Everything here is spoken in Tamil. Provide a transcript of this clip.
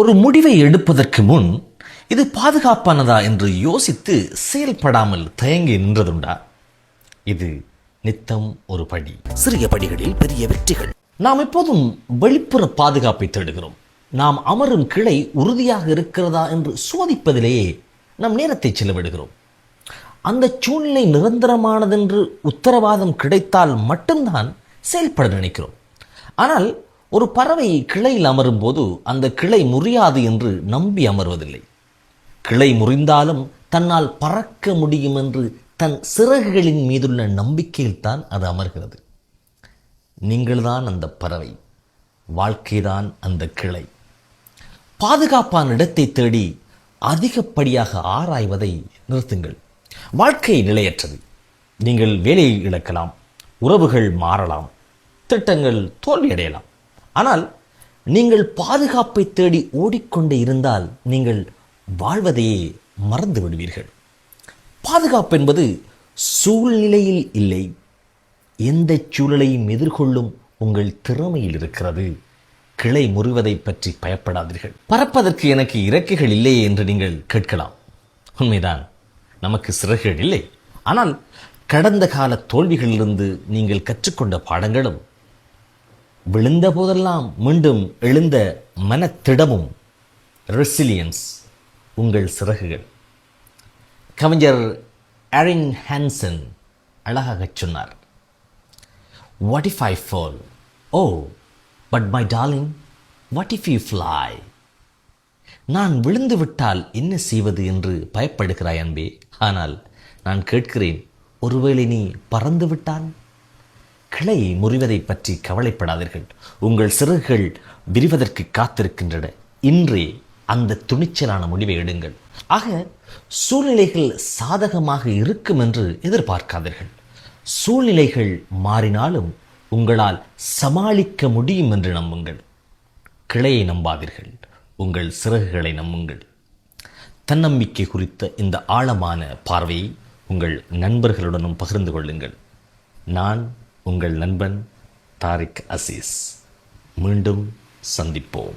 ஒரு முடிவை எடுப்பதற்கு முன் இது பாதுகாப்பானதா என்று யோசித்து செயல்படாமல் தயங்கி நின்றதுண்டா? இது நித்தம் ஒரு படி. சிறிய படிகளில் பெரிய வெற்றிகள். நாம் எப்போதும் வெளிப்புற பாதுகாப்பை தேடுகிறோம். நாம் அமரும் கிளை உறுதியாக இருக்கிறதா என்று சோதிப்பதிலேயே நம் நேரத்தை செலவிடுகிறோம். அந்த சூழ்நிலை நிரந்தரமானதென்று உத்தரவாதம் கிடைத்தால் மட்டும்தான் செயல்பட நினைக்கிறோம். ஆனால் ஒரு பறவை கிளையில் அமரும் போது அந்த கிளை முறியாது என்று நம்பி அமர்வதில்லை. கிளை முறிந்தாலும் தன்னால் பறக்க முடியும் என்று தன் சிறகுகளின் மீதுள்ள நம்பிக்கையில்தான் அது அமர்கிறது. நீங்கள்தான் அந்த பறவை வாழ்க்கைதான் அந்த கிளை. பாதுகாப்பான இடத்தை தேடி அதிகப்படியாக ஆராய்வதை நிறுத்துங்கள். வாழ்க்கை நிலையற்றது. நீங்கள் வேலையை இழக்கலாம் உறவுகள் மாறலாம் திட்டங்கள் தோல்வியடையலாம். ஆனால் நீங்கள் பாதுகாப்பை தேடி ஓடிக்கொண்டே இருந்தால் நீங்கள் வாழ்வதையே மறந்து விடுவீர்கள். பாதுகாப்பு என்பது சூழ்நிலையில் இல்லை. எந்த சூழலையும் எதிர்கொள்ளும் உங்கள் திறமையில் இருக்கிறது. கிளை முறிவதை பற்றி பயப்படாதீர்கள். பறப்பதற்கு எனக்கு இறக்கைகள் இல்லையே என்று நீங்கள் கேட்கலாம். உண்மைதான் நமக்கு சிறகுகள் இல்லை. ஆனால் கடந்த கால தோல்விகளிலிருந்து நீங்கள் கற்றுக்கொண்ட பாடங்களும் விழுந்த போதெல்லாம் மீண்டும் எழுந்த மனத்திடமும் ரெசிலியன்ஸ் உங்கள் சிறகுகள். கவிஞர் அரின் ஹான்சன் அழகாகச் சொன்னார் what if I fall oh but my darling what if you fly நான் விழுந்து விட்டால் என்ன செய்வது என்று பயப்படுகிறாய் அன்பே. ஆனால் நான் கேட்கிறேன் ஒருவேளை நீ பறந்து விட்டால்? கிளை முறிவதை பற்றி கவலைப்படாதீர்கள். உங்கள் சிறகுகள் விரிவதற்கு காத்திருக்கின்றன. இன்றே அந்த துணிச்சலான முடிவை எடுங்கள். ஆக சூழ்நிலைகள் சாதகமாக இருக்கும் என்று எதிர்பார்க்காதீர்கள். சூழ்நிலைகள் மாறினாலும் உங்களால் சமாளிக்க முடியும் என்று நம்புங்கள். கிளையை நம்பாதீர்கள். உங்கள் சிறகுகளை நம்புங்கள். தன்னம்பிக்கை குறித்த இந்த ஆழமான பார்வையை உங்கள் நண்பர்களுடனும் பகிர்ந்து கொள்ளுங்கள். நான் உங்கள் நண்பன் தாரிக் அசீஸ். மீண்டும் சந்திப்போம்.